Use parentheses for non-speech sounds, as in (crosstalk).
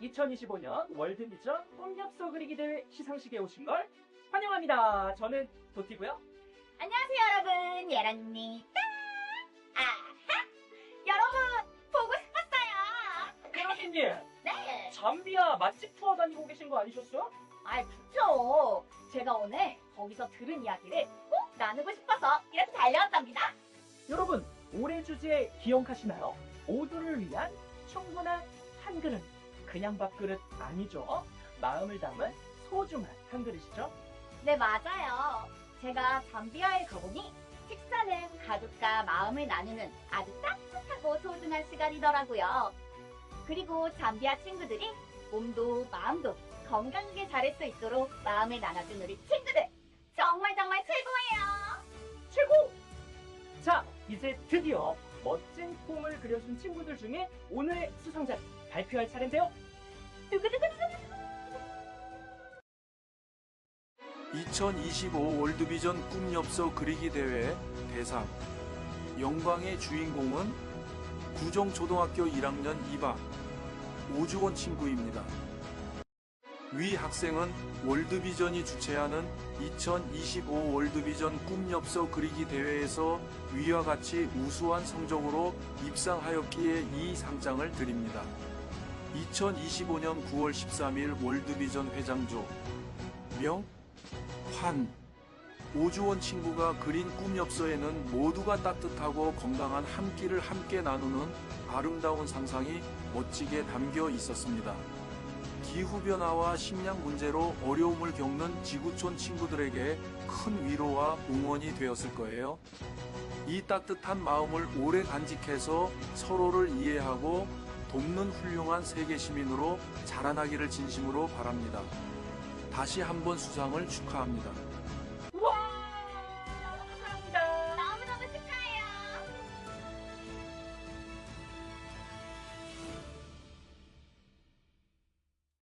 2025년 월드비전 꿈엽서 그리기 대회 시상식에 오신 걸 환영합니다. 저는 도티고요. 안녕하세요 여러분 예란입니다 아하 여러분 보고 싶었어요 피로티님, (laughs) 네 잠비아 맛집 투어 다니고 계신 거 아니셨어요? 아이 그쵸 제가 오늘 거기서 들은 이야기를 꼭 나누고 싶어서 이렇게 달려왔답니다 여러분, 올해 주제 기억하시나요? 모두를 위한 충분한 한 그릇. 그냥 밥그릇 아니죠? 마음을 담은 소중한 한 그릇이죠? 네 맞아요 제가 잠비아에 가보니 식사는 가족과 마음을 나누는 아주 따뜻하고 소중한 시간이더라고요 그리고 잠비아 친구들이 몸도 마음도 건강하게 자랄 수 있도록 마음을 나눠준 우리 친구들 정말 정말 최고예요 최고! 자, 이제 드디어 멋진 꿈을 그려준 친구들 중에 오늘의 수상자 발표할 차례인데요. 두구두구두구 2025 월드비전 꿈엽서 그리기 대회 대상 영광의 주인공은 구정초등학교 1학년 2반 오주원 친구입니다. 위 학생은 월드비전이 주최하는 2025 월드비전 꿈엽서 그리기 대회에서 위와 같이 우수한 성적으로 입상하였기에 이 상장을 드립니다. 2025년 9월 13일 월드비전 회장조 명 환 오주원 친구가 그린 꿈엽서에는 모두가 따뜻하고 건강한 한 끼를 함께 나누는 아름다운 상상이 멋지게 담겨 있었습니다. 기후변화와 식량 문제로 어려움을 겪는 지구촌 친구들에게 큰 위로와 응원이 되었을 거예요. 이 따뜻한 마음을 오래 간직해서 서로를 이해하고 돕는 훌륭한 세계 시민으로 자라나기를 진심으로 바랍니다. 다시 한번 수상을 축하합니다.